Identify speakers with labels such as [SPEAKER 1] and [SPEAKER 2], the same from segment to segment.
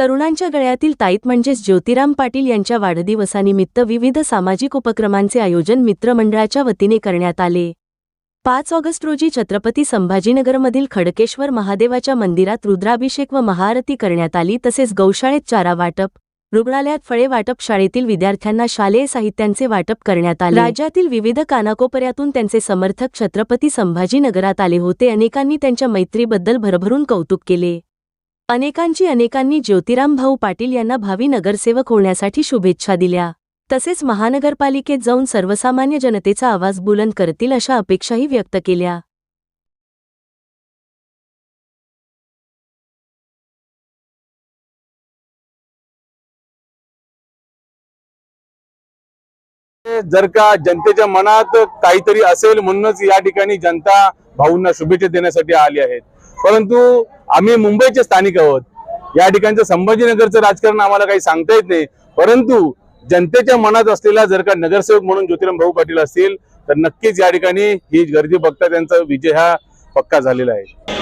[SPEAKER 1] तरुणांच्या गळ्यातील ताईत म्हणजेच ज्योतिराम पाटील यांच्या वाढदिवसानिमित्त विविध सामाजिक उपक्रमांचे आयोजन मित्रमंडळाच्या वतीने करण्यात आले. पाच ऑगस्ट रोजी छत्रपती संभाजीनगरमधील खडकेश्वर महादेवाच्या मंदिरात रुद्राभिषेक व महाआरती करण्यात आली तसेच गौशाळेत चारा वाटप रुग्णालयात फळे वाटप शाळेतील विद्यार्थ्यांना शालेय साहित्यांचे वाटप करण्यात आले. राज्यातील विविध कानाकोपऱ्यातून त्यांचे समर्थक छत्रपती संभाजीनगरात आले होते. अनेकांनी त्यांच्या मैत्रीबद्दल भरभरून कौतुक केले. अनेकांची अनेकांनी ज्योतिराम भाऊ पाटील यांना भावी नगरसेवक होण्यासाठी शुभेच्छा दिल्या. तसेच महानगरपालिकेत जाऊन सर्वसामान्य जनतेचा आवाज बुलंद करतील अशा अपेक्षाही व्यक्त केल्या.
[SPEAKER 2] जर का जनतेच्या मनात काहीतरी असेल म्हणूनच या ठिकाणी जनता भाऊंना शुभेच्छा देण्यासाठी आली आहेत. परंतु आम्ही मुंबईचे स्थानिक आहोत. या ठिकाणचं संभाजीनगरचं राजकारण आम्हाला काही सांगता येत नाही. परंतु जनतेच्या मनात असलेला जर का नगरसेवक म्हणून ज्योतिराम भाऊ पाटील असतील तर नक्कीच या ठिकाणी ही गर्दी बघता त्यांचा विजय हा पक्का झालेला आहे.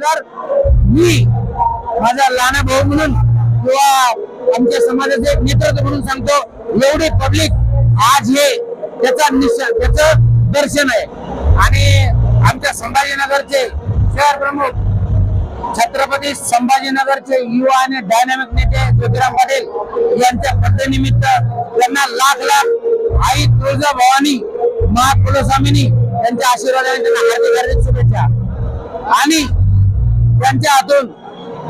[SPEAKER 3] नगर मी माझा लहान भाऊ म्हणून किंवा आमच्या समाजाचे एक नेतृत्व म्हणून सांगतो एवढी पब्लिक आज हे त्याचा निश्चय त्याच दर्शन आहे. आणि आमच्या संभाजीनगरचे शहर प्रमुख छत्रपती संभाजीनगरचे युवा आणि डायनामिक नेते ज्योतिराम पाटील यांच्या पत्रेनिमित्त त्यांना लाख लाख आई तुळजा भवानी महाकुलस्वामिनी यांच्या आशीर्वादाने त्यांना हार्दिक हार्दिक शुभेच्छा. आणि त्यांच्या हातून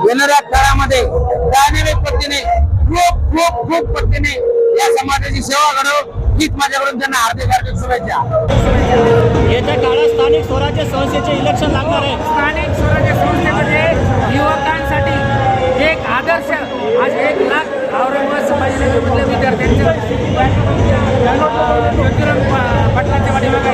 [SPEAKER 3] येणाऱ्या काळामध्ये डायनामिक पद्धतीने खूप खूप खूप पद्धतीने या समाजाची सेवा घडव हीच माझ्याकडून त्यांना हार्दिक हार्दिक शुभेच्छा.
[SPEAKER 4] येत्या काळात स्थानिक स्वराज्य संस्थेचे इलेक्शन लागणार आहे.
[SPEAKER 5] स्थानिक स्वराज्य संस्थेमध्ये युवकांसाठी एक आदर्श आज एक लाख औरंगाबाद संभाजीनगरमधल्या विद्यार्थ्यांचं. ज्योतिराम पा- पाटलांच्या पाठीमागे.